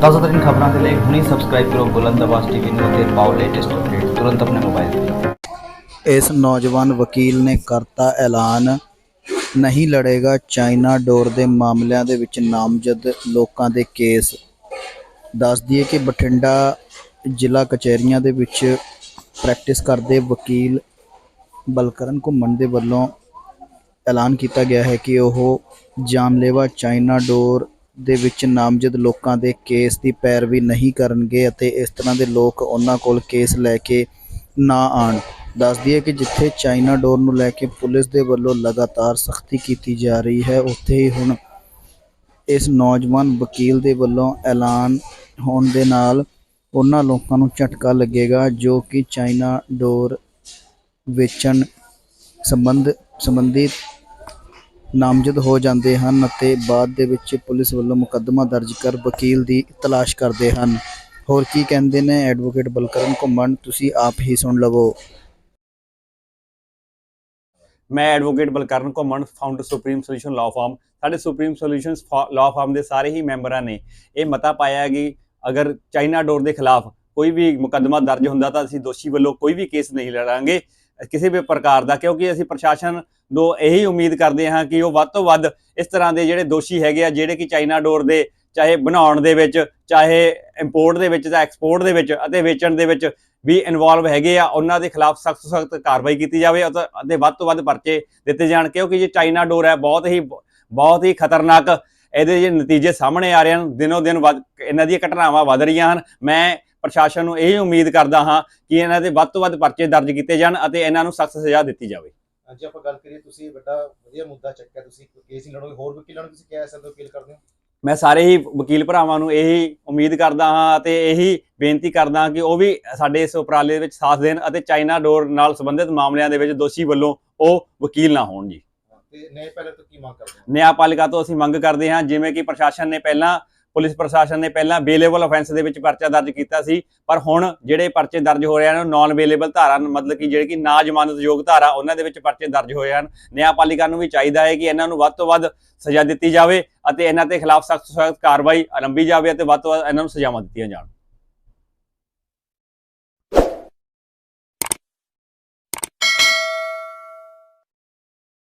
ਤਾਜ਼ਾ ਖਬਰਾਂ ਦੇ ਲਈ ਹੁਣੇ ਸਬਸਕ੍ਰਾਈਬ ਕਰੋ ਬੁਲੰਦ ਆਵਾਜ਼ ਟੀਵੀ ਨੂੰ ਅਤੇ ਪਾਓ ਲੇਟੈਸਟ ਅਪਡੇਟ ਤੁਰੰਤ ਆਪਣੇ ਮੋਬਾਈਲ ਤੇ। ਇਸ ਨੌਜਵਾਨ ਵਕੀਲ ਨੇ ਕਰਤਾ ਐਲਾਨ, ਨਹੀਂ ਲੜੇਗਾ ਚਾਈਨਾ ਡੋਰ ਦੇ ਮਾਮਲਿਆਂ ਦੇ ਵਿੱਚ ਨਾਮਜ਼ਦ ਲੋਕਾਂ ਦੇ ਕੇਸ। ਦੱਸ ਦਈਏ ਕਿ ਬਠਿੰਡਾ ਜ਼ਿਲ੍ਹਾ ਕਚਹਿਰੀਆਂ ਦੇ ਵਿੱਚ ਪ੍ਰੈਕਟਿਸ ਕਰਦੇ ਵਕੀਲ ਬਲਕਰਨ ਘੁੰਮਣ ਦੇ ਵੱਲੋਂ ਐਲਾਨ ਕੀਤਾ ਗਿਆ ਹੈ ਕਿ ਉਹ ਜਾਨਲੇਵਾ ਚਾਈਨਾ ਡੋਰ ਦੇ ਵਿੱਚ ਨਾਮਜ਼ਦ ਲੋਕਾਂ ਦੇ ਕੇਸ ਦੀ ਪੈਰਵੀ ਨਹੀਂ ਕਰਨਗੇ ਅਤੇ ਇਸ ਤਰ੍ਹਾਂ ਦੇ ਲੋਕ ਉਹਨਾਂ ਕੋਲ ਕੇਸ ਲੈ ਕੇ ਨਾ ਆਣ ਦੱਸ ਦਈਏ ਕਿ ਜਿੱਥੇ ਚਾਈਨਾ ਡੋਰ ਨੂੰ ਲੈ ਕੇ ਪੁਲਿਸ ਦੇ ਵੱਲੋਂ ਲਗਾਤਾਰ ਸਖਤੀ ਕੀਤੀ ਜਾ ਰਹੀ ਹੈ, ਉੱਥੇ ਹੀ ਹੁਣ ਇਸ ਨੌਜਵਾਨ ਵਕੀਲ ਦੇ ਵੱਲੋਂ ਐਲਾਨ ਹੋਣ ਦੇ ਨਾਲ ਉਹਨਾਂ ਲੋਕਾਂ ਨੂੰ ਝਟਕਾ ਲੱਗੇਗਾ, ਜੋ ਕਿ ਚਾਈਨਾ ਡੋਰ ਵੇਚਣ ਸੰਬੰਧ ਸੰਬੰਧਿਤ ਨਾਮਜ਼ਦ ਹੋ ਜਾਂਦੇ ਹਨ ਅਤੇ ਬਾਅਦ ਦੇ ਵਿੱਚ ਪੁਲਿਸ ਵੱਲੋਂ ਮੁਕੱਦਮਾ ਦਰਜ ਕਰ ਵਕੀਲ ਦੀ ਤਲਾਸ਼ ਕਰਦੇ ਹਨ। ਹੋਰ ਕੀ ਕਹਿੰਦੇ ਨੇ ਐਡਵੋਕੇਟ ਬਲਕਰਨ ਘੁੰਮਣ? ਤੁਸੀਂ ਆਪ ਹੀ ਸੁਣ ਲਵੋ। ਮੈਂ advocate Balkaran Ghuman founder supreme solution law firm ਸਾਡੇ ਸੁਪਰੀਮ ਸੋਲੂਸ਼ਨਸ ਲਾਅ ਫਾਰਮ ਦੇ ਸਾਰੇ ਹੀ ਮੈਂਬਰਾਂ ਨੇ ਇਹ ਮਤਾ ਪਾਇਆ ਕਿ ਅਗਰ ਚਾਈਨਾ ਡੋਰ ਦੇ ਖਿਲਾਫ ਕੋਈ ਵੀ ਮੁਕੱਦਮਾ ਦਰਜ ਹੁੰਦਾ ਤਾਂ ਅਸੀਂ ਦੋਸ਼ੀ ਵੱਲੋਂ ਕੋਈ ਵੀ ਕੇਸ ਨਹੀਂ ਲੜਾਂਗੇ। ਕਿਸੇ ਵੀ ਪ੍ਰਕਾਰ ਦਾ, ਕਿਉਂਕਿ ਅਸੀਂ ਪ੍ਰਸ਼ਾਸਨ ਨੂੰ ਇਹੀ ਉਮੀਦ ਕਰਦੇ ਹਾਂ ਕਿ ਉਹ ਵੱਧ ਤੋਂ ਵੱਧ ਇਸ ਤਰ੍ਹਾਂ ਦੇ ਜਿਹੜੇ ਦੋਸ਼ੀ ਹੈਗੇ ਆ, ਜਿਹੜੇ ਕਿ ਚਾਈਨਾ ਡੋਰ ਦੇ, ਚਾਹੇ ਬਣਾਉਣ ਦੇ ਵਿੱਚ, ਚਾਹੇ ਇੰਪੋਰਟ ਦੇ ਵਿੱਚ ਜਾਂ ਐਕਸਪੋਰਟ ਦੇ ਵਿੱਚ ਅਤੇ ਵੇਚਣ ਦੇ ਵਿੱਚ ਵੀ ਇਨਵੋਲਵ ਹੈਗੇ ਆ, ਉਹਨਾਂ ਦੇ ਖਿਲਾਫ ਸਖਤ ਸਖਤ ਕਾਰਵਾਈ ਕੀਤੀ ਜਾਵੇ ਅਤੇ ਵੱਧ ਤੋਂ ਵੱਧ ਪਰਚੇ ਦਿੱਤੇ ਜਾਣ, ਕਿਉਂਕਿ ਜੇ ਚਾਈਨਾ ਡੋਰ ਹੈ, ਬਹੁਤ ਹੀ ਬਹੁਤ ਹੀ ਖਤਰਨਾਕ ਇਹਦੇ ਜੇ ਨਤੀਜੇ ਸਾਹਮਣੇ ਆ ਰਹੇ ਹਨ, ਦਿਨੋ ਦਿਨ ਵੱਧ, ਇਹਨਾਂ ਦੀਆਂ ਘਟਨਾਵਾਂ ਵਧ ਰਹੀਆਂ ਹਨ। ਮੈਂ ਪ੍ਰਸ਼ਾਸਨ ਨੂੰ ਇਹ ਉਮੀਦ ਕਰਦਾ ਹਾਂ ਕਿ ਇਹਨਾਂ ਦੇ ਵੱਧ ਤੋਂ ਵੱਧ ਪਰਚੇ ਦਰਜ ਕੀਤੇ ਜਾਣ ਅਤੇ ਇਹਨਾਂ ਨੂੰ ਸਖਤ ਸਜ਼ਾ ਦਿੱਤੀ ਜਾਵੇ। ਅੱਜ ਆਪਾਂ ਗੱਲ ਕਰੀਏ ਤੁਸੀਂ ਵੱਡਾ ਵਧੀਆ ਮੁੱਦਾ ਚੱਕਿਆ ਤੁਸੀਂ ਕੇਸ ਨਹੀਂ ਲੜੋਗੇ ਹੋਰ ਵਕੀਲਾਂ ਨੂੰ ਤੁਸੀਂ ਕਿਹਾ ਸਕਦੇ ਹੋ ਅਪੀਲ ਕਰਦੇ ਹੋ? ਮੈਂ ਸਾਰੇ ਹੀ ਵਕੀਲ ਭਰਾਵਾਂ ਨੂੰ ਇਹੀ ਉਮੀਦ ਕਰਦਾ ਹਾਂ ਅਤੇ ਇਹੀ ਬੇਨਤੀ ਕਰਦਾ ਹਾਂ ਕਿ ਉਹ ਵੀ ਸਾਡੇ ਇਸ ਉਪਰਾਲੇ ਵਿੱਚ ਸਾਥ ਦੇਣ ਅਤੇ ਚਾਈਨਾ ਡੋਰ ਨਾਲ ਸੰਬੰਧਿਤ ਮਾਮਲਿਆਂ ਦੇ ਵਿੱਚ ਦੋਸ਼ੀ ਵੱਲੋਂ ਉਹ ਵਕੀਲ ਨਾ ਹੋਣ ਜੀ। ਪਹਿਲੇ ਤੋਂ ਕੀ ਮੰਗ ਕਰਦੇ ਹੋ? ਨਿਆਂਪਾਲਿਕਾ ਤੋਂ ਅਸੀਂ ਮੰਗ ਕਰਦੇ ਹਾਂ ਜਿਵੇਂ ਕਿ ਪ੍ਰਸ਼ਾਸਨ ਨੇ ਪਹਿਲਾਂ ਪੁਲਿਸ ਪ੍ਰਸ਼ਾਸਨ ਨੇ ਪਹਿਲਾਂ ਬੇਲੇਬਲ ਅਫੈਂਸ ਦੇ ਵਿੱਚ ਪਰਚਾ ਦਰਜ ਕੀਤਾ ਸੀ, ਪਰ ਹੁਣ ਜਿਹੜੇ ਪਰਚੇ ਦਰਜ ਹੋ ਰਹੇ ਹਨ ਨਾਨ ਬੇਲੇਬਲ ਧਾਰਾ, ਮਤਲਬ ਕਿ ਜਿਹੜੇ ਕਿ ਨਾ ਜ਼ਮਾਨਤਯੋਗ ਧਾਰਾ, ਉਹਨਾਂ ਦੇ ਵਿੱਚ ਪਰਚੇ ਦਰਜ ਹੋਏ ਹਨ। ਨਿਆਂਪਾਲਿਕਾ ਨੂੰ ਵੀ ਚਾਹੀਦਾ ਹੈ ਕਿ ਇਹਨਾਂ ਨੂੰ ਵੱਧ ਤੋਂ ਵੱਧ ਸਜ਼ਾ ਦਿੱਤੀ ਜਾਵੇ ਅਤੇ ਇਹਨਾਂ ਦੇ ਖਿਲਾਫ ਸਖਤ ਸਖਤ ਕਾਰਵਾਈ ਆਰੰਭੀ ਜਾਵੇ ਅਤੇ ਵੱਧ ਤੋਂ ਵੱਧ ਇਹਨਾਂ ਨੂੰ ਸਜ਼ਾਵਾਂ ਦਿੱਤੀਆਂ ਜਾਣ।